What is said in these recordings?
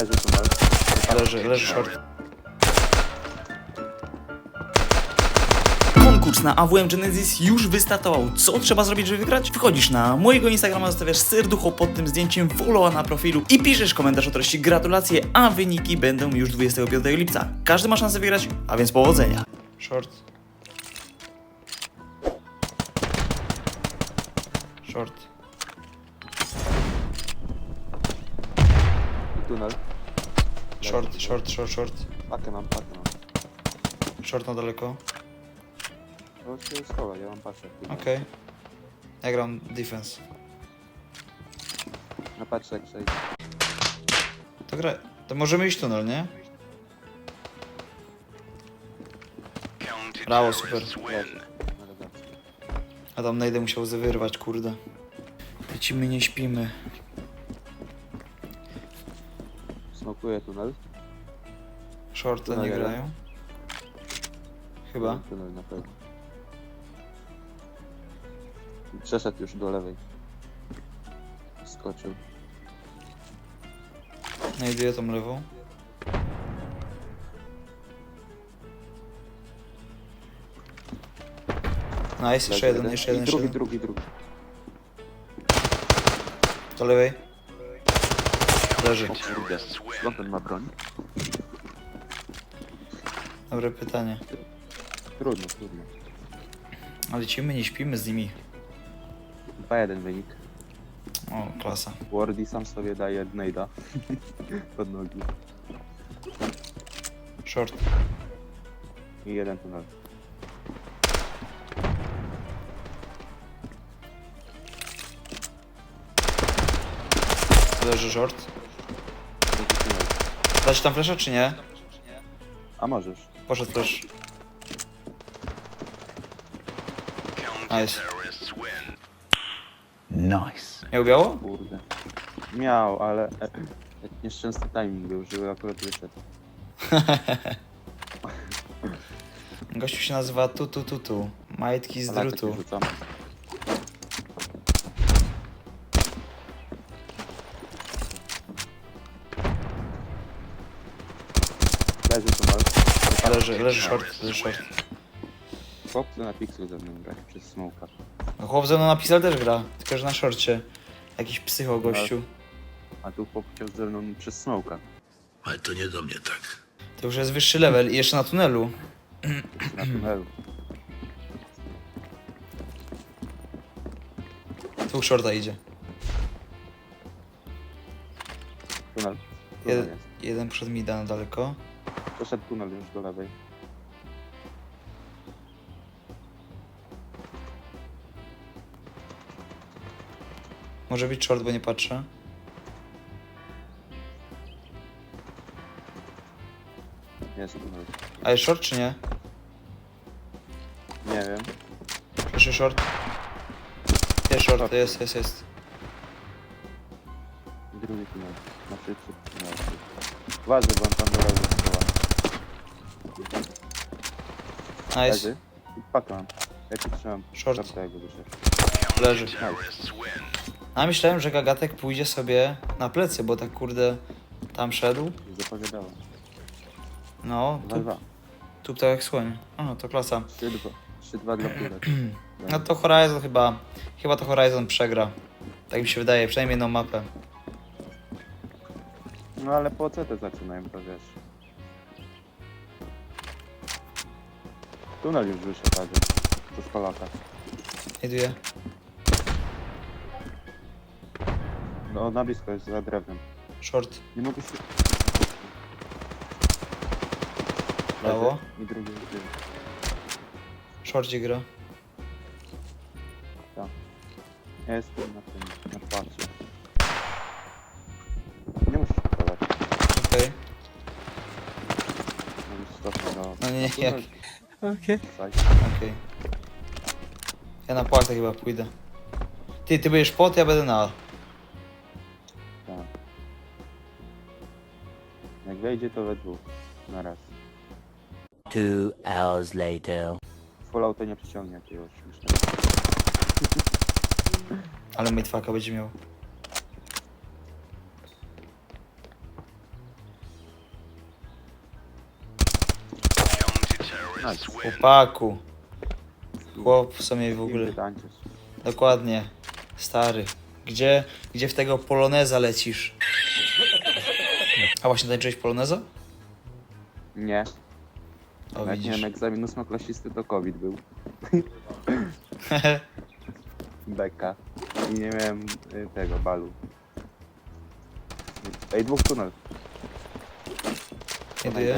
Leży tunel. Leży, leży short. Konkurs na AWM Genesis już wystartował. Co trzeba zrobić, żeby wygrać? Wchodzisz na mojego Instagrama, zostawiasz serducho pod tym zdjęciem, followa na profilu i piszesz komentarz o treści gratulacje, a wyniki będą już 25 lipca. Każdy ma szansę wygrać, a więc powodzenia. Short. Short. Tunel. Short, short, short, short. Pakę mam, pakę mam. Short na daleko. No się schowa, ja mam paszę. Okej. Ja gram defense. Na patrzę jak przejdzie. To gra... To możemy iść tunel, nie? Brawo, super. Elegancko. Adam najdę musiał wyrwać, kurde. Lecimy, nie śpimy. Smokuję tunel. Shorty Tunel nie jeden. grają. Chyba. Tunel na pewno. Przeszedł już do lewej. Skoczył. Znajduję tą lewą. Nice, jeszcze jeden, jeszcze jeden, I jeszcze drugi, jeden. drugi, drugi. Do lewej. Leży. O kurde. Skąd on ma broń? Dobre pytanie. Trudno, trudno. Ale lecimy, nie śpimy z nimi. 2-1 wynik. O, klasa. Wardy sam sobie daje nade'a. Pod nogi. Short. I jeden tunel. Leży short. Dać tam flasha czy nie? A możesz. Poszedł flash. Nice. Nice. Miał biało? Kurde. Miał, ale e, e, nieszczęsny timing był, żeby akurat wyszedł. Gościu się nazywa tu tu tu tu. Majtki z Ale drutu. rzucam. Leży, leży short, leży short. Chłopcy na pixel ze mną grać przez smoka. No Chłop ze mną na Pixel też gra, tylko że na shorcie. Jakiś psycho gościu. A tu chłop chciał ze mną przez smoka. Ale to nie do mnie tak. To już jest wyższy level i jeszcze na tunelu. Na tunelu. Dwóch shorta idzie. Tunel. Tunel Jeden, jest. jeden przed mida na daleko. Poszedł tunel już do lewej. Może być short, bo nie patrzę. Jest tunel. A jest short czy nie? Nie wiem. Proszę short. Jest short, jest, jest, jest. Drugi tunel. Na szybszy tunel. Uważaj, bo on tam do lewej Nice. Leży. I mam. Ja ci trzymam. Short. Shorta jakby wyszedł. Leży. Nice. A myślałem, że Gagatek pójdzie sobie na plecy, bo tak kurde tam szedł. Zapowiadałem. No, tu, 2-2. tu tak jak słoń. O, to klasa. 3-2. 3-2 dla. No to Horizon chyba, chyba to Horizon przegra. Tak mi się wydaje, przynajmniej jedną mapę. No ale po co te zaczynają, to wiesz. Tunel już wyszedł, tak. To z Polaka. Jeduję. No na blisko jest za drewnem. Short. Nie mogę się... Brawo. I drugi jest Shortcie gra. Ja jestem na tym, na płacie. Nie musisz kupować. Okej. Możesz stopnie do... No nie, jak? Okej. Okej. Ja na płachtę chyba pójdę. Ty, ty będziesz pot, ja będę na A. Tak. Jak wejdzie to we dwóch. Na raz. Two hours later. Fallouta nie przyciągnie jakiegoś śmiesznego. Ale Midfucka będzie miał. Nice. Chłopaku. Chłop w sumie w ogóle. Dokładnie. Stary. Gdzie, gdzie w tego poloneza lecisz? A właśnie tańczyłeś poloneza? Nie. O, Jak widzisz. miałem egzamin ósmoklasisty, to COVID był. Beka. I nie miałem y, tego balu. Ej, dwóch tunel. Jeduję.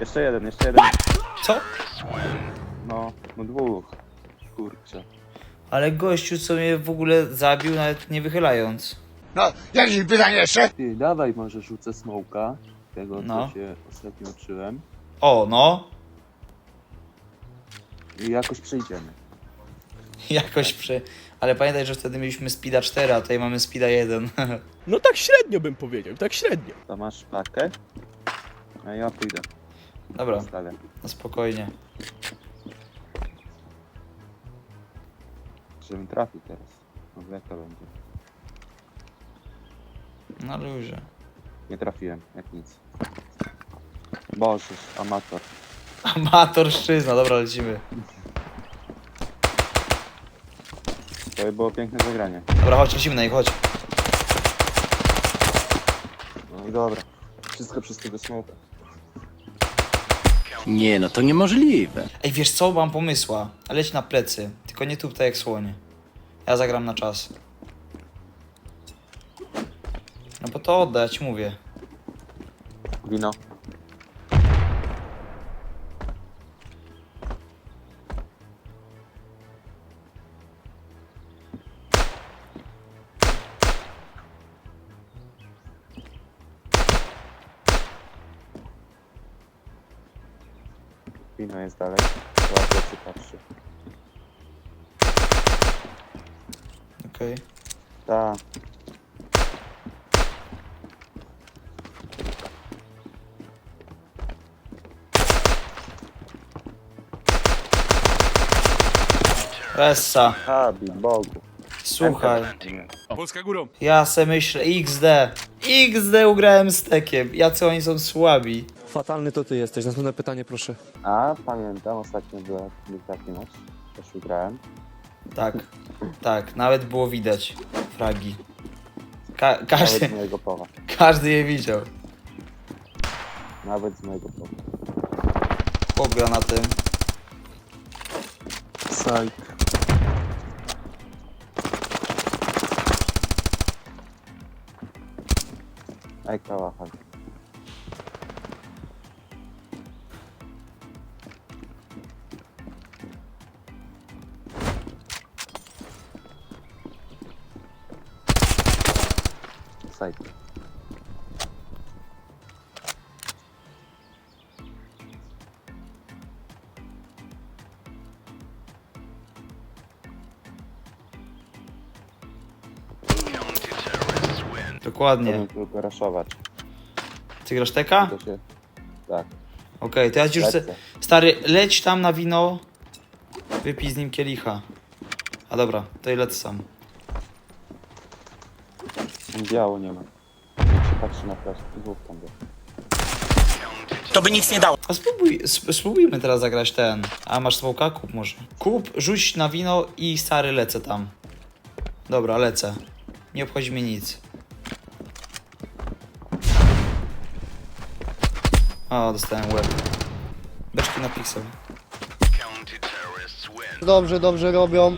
Jeszcze jeden, jeszcze jeden. Co? No, no dwóch. Kurczę. Ale gościu, co mnie w ogóle zabił, nawet nie wychylając. No, jakieś pytanie jeszcze? Ty, dawaj może rzucę smoka. Tego, No. co się ostatnio uczyłem. O, no. I jakoś przejdziemy. Jakoś przy... Ale pamiętaj, że wtedy mieliśmy Speeda 4, a tutaj mamy Speeda 1. No tak średnio bym powiedział, tak średnio. To masz pakę? A ja pójdę. Dobra, no spokojnie. Żebym trafił teraz. No jak to będzie? Na luzie. Nie trafiłem, jak nic. Bożeż, amator. Amatorszczyzna, dobra, lecimy. To by było piękne zagranie. Dobra, chodź, lecimy na nich, chodź. No i dobra. Wszystko przez tego smoka. Nie, no to niemożliwe. Ej, wiesz co, mam pomysła. Leć na plecy, tylko nie tu tak jak słonie. Ja zagram na czas. No bo to oddać, mówię. Wino. Wino jest dalej. Ładnie się patrzy. Okej. Tak. Essa, Habi, Bogu. słuchaj. Polska górą. Ja se myślę, XD. XD ugrałem z tekiem. Jacy oni są słabi. Fatalny to ty jesteś. Następne pytanie, proszę. A, pamiętam, ostatnio była, był taki mecz. Też wygrałem. Tak, tak, nawet było widać fragi. Ka Nawet każdy, z mojego powa. każdy je widział. Nawet z mojego powa. Chłop gra na tym. Sajk. Ej, kałacha. Sajk. Dokładnie. Tylko raszować. Ty grasz teka? Się... Tak. Okej, to ja ci już chcę... Lecę. Stary, leć tam na wino. Wypij z nim kielicha. A dobra, to i lecę sam. Tam biało nie ma. Jak się patrzy na flash, dwóch tam było. A spróbuj, sp- spróbujmy teraz zagrać ten. A masz smoka? Kup może. Kup, rzuć na wino i stary lecę tam. Dobra, lecę. Nie obchodzi mnie nic. O, dostałem łeb. Beczki na pixel. Dobrze, dobrze robią.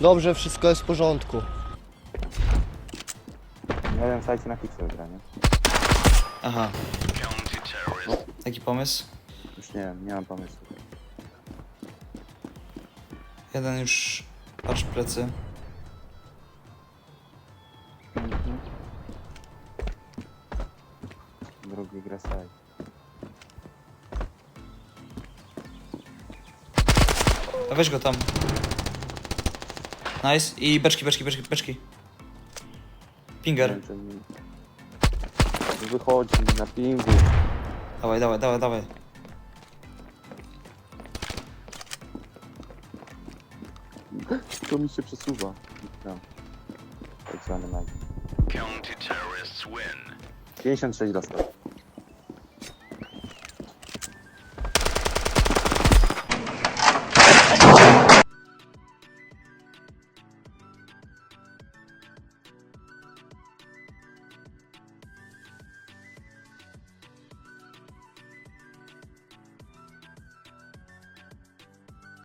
Dobrze, wszystko jest w porządku. Wiem, sajcie na pixel gra, nie? Aha. Jaki pomysł? Już nie wiem, nie mam pomysłu. Jeden już patrz plecy. Drugi gra saj. A weź go tam. Nice. I beczki, beczki, beczki, beczki. Pinger. Wychodzi na pingu. Dawaj, dawaj, dawaj, dawaj. To mi się przesuwa. No. Tak zwany mag. 56 dostał.